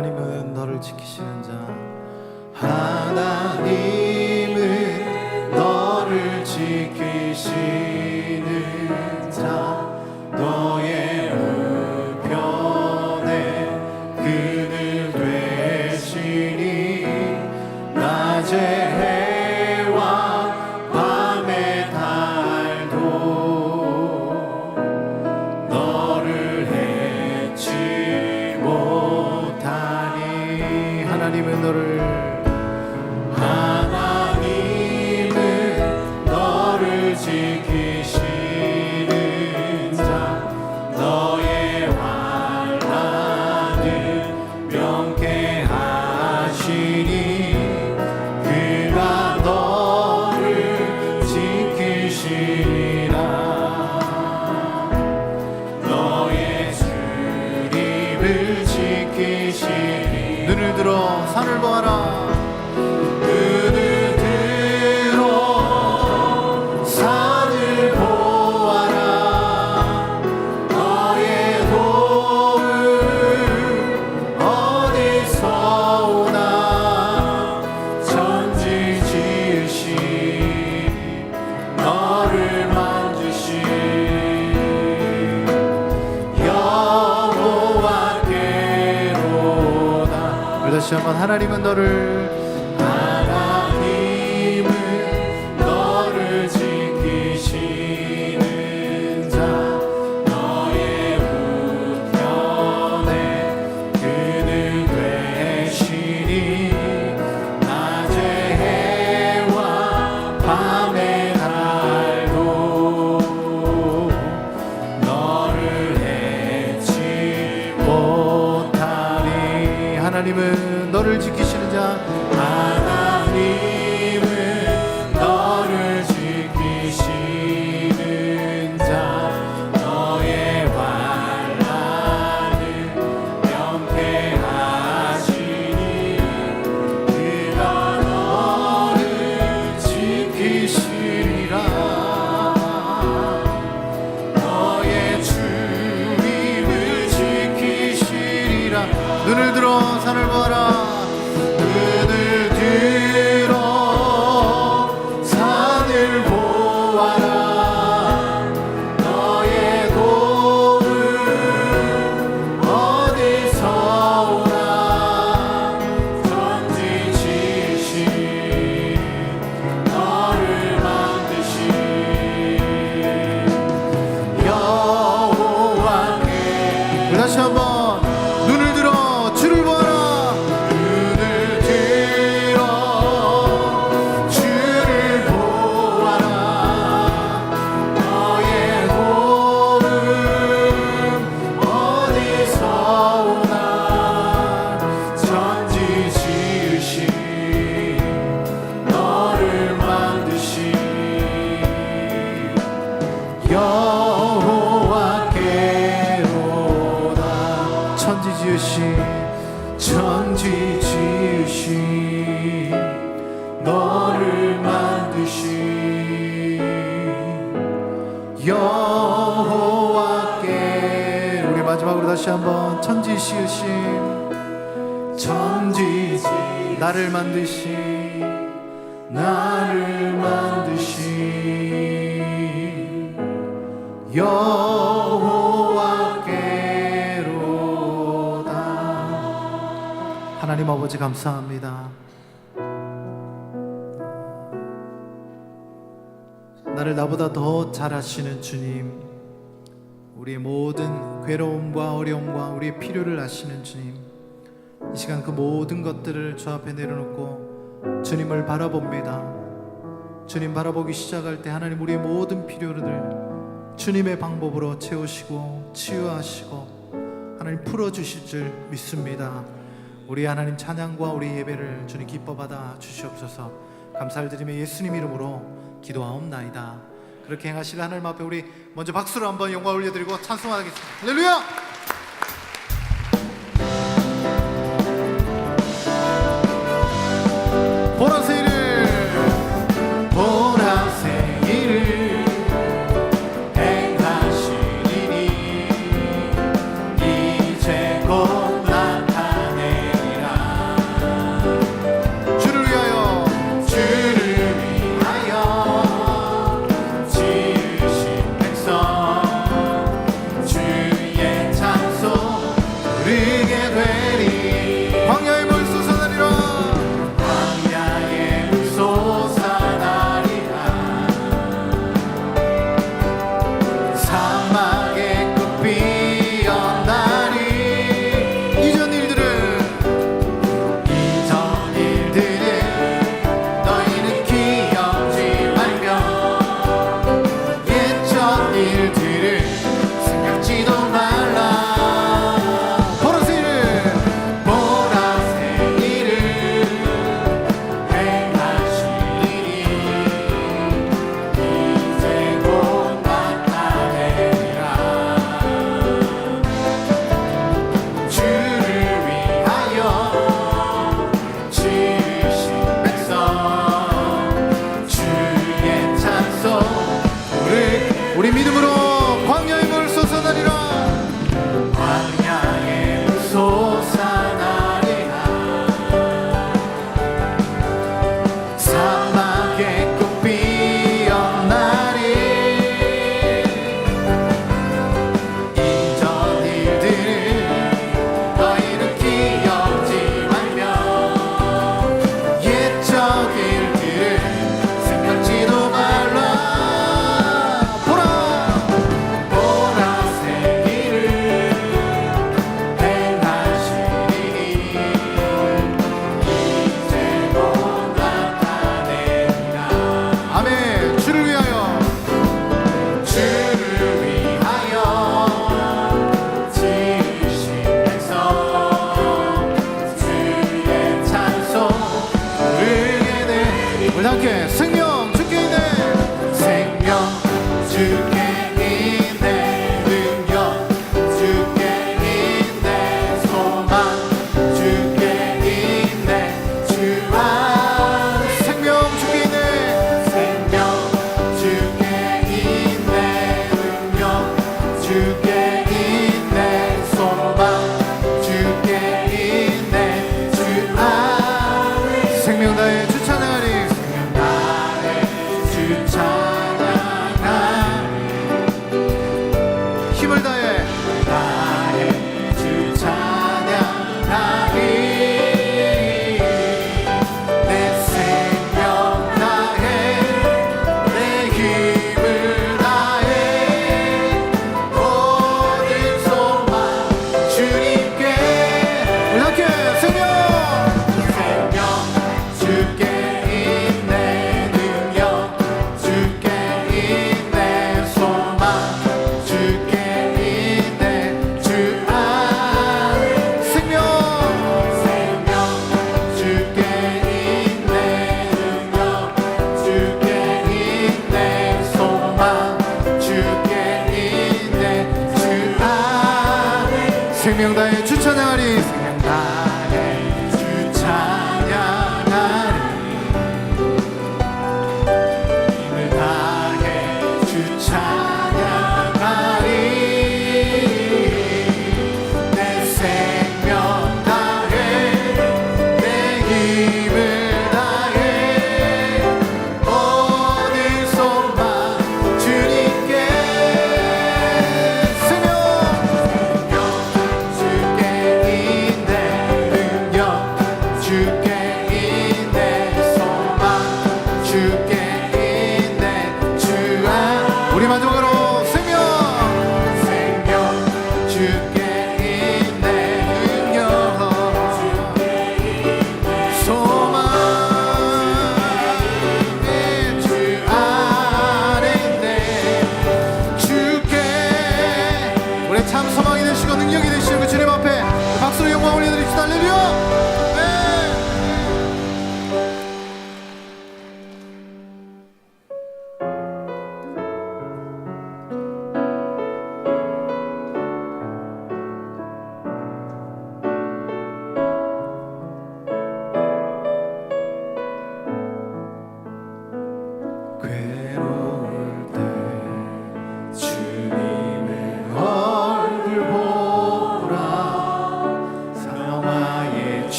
하나님은 너를 지키시는 자. 하나님은 너를 지키시는 지키시니 눈을 들어 산을 보아라 하나님은 너를 한번 천지 나를 만드신 나를 만드신 여호와께로다. 하나님 아버지 감사합니다. 나를 나보다 더 잘하시는 주님, 우리의 모든 괴로움과 어려움과 우리의 필요를 아시는 주님, 이 시간 그 모든 것들을 주 앞에 내려놓고 주님을 바라봅니다. 주님 바라보기 시작할 때 하나님 우리의 모든 필요를 주님의 방법으로 채우시고 치유하시고 하나님 풀어주실 줄 믿습니다. 우리 하나님 찬양과 우리 예배를 주님 기뻐 받아 주시옵소서. 감사를 드리며 예수님 이름으로 기도하옵나이다. 그렇게 행하실 하나님 앞에 우리 먼저 박수로 한번 영광 올려드리고 찬송하겠습니다. 할렐루야!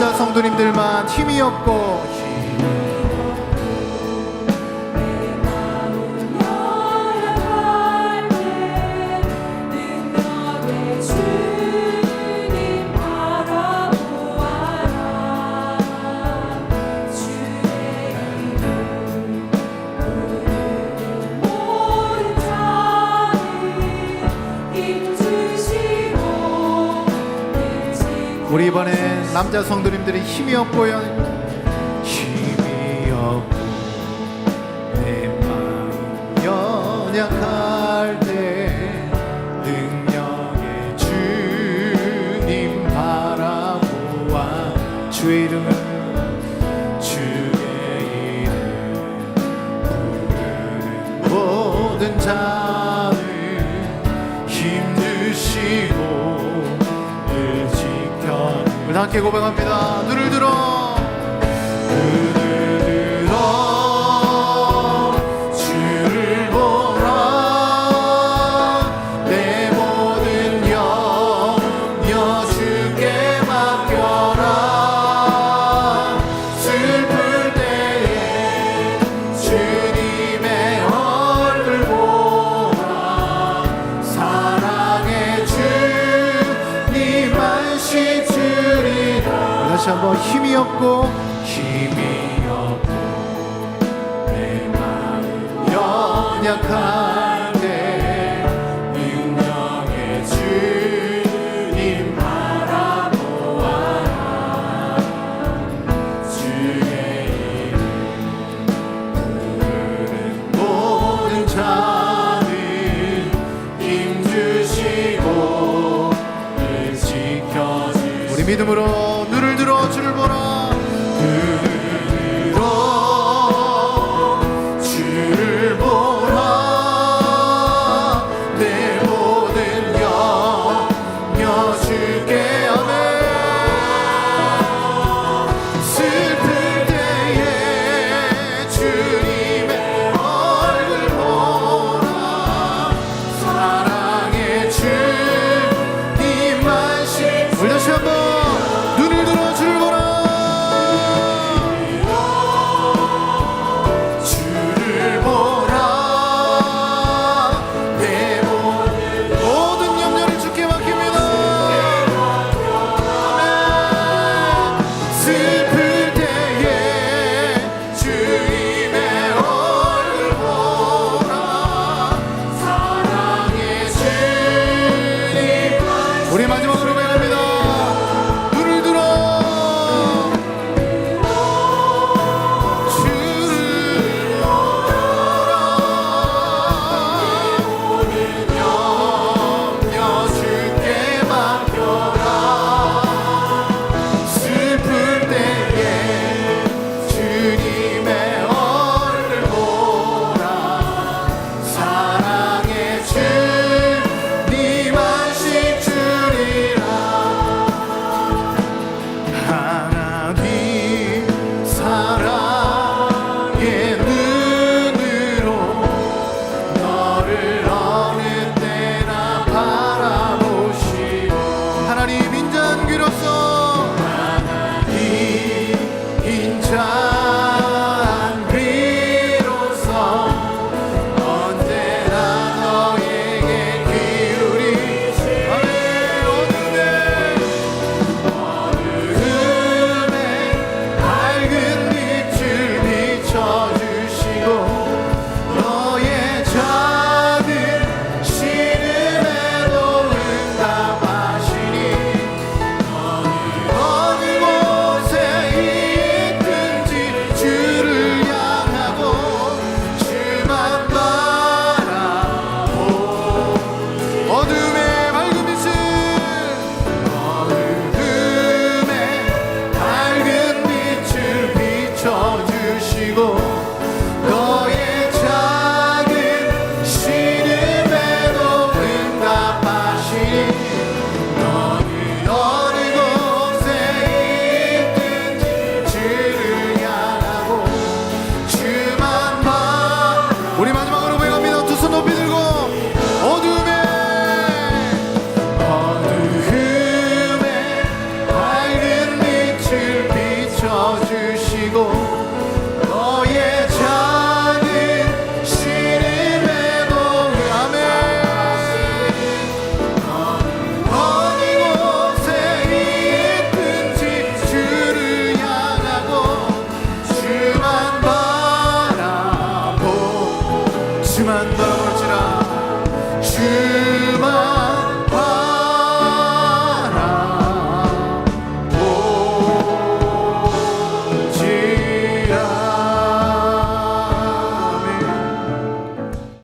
여자 성도님들만 힘이 없고 우리 이번에 남자 성도님들이 힘이 없고요. 고백합니다. 눈을 들어.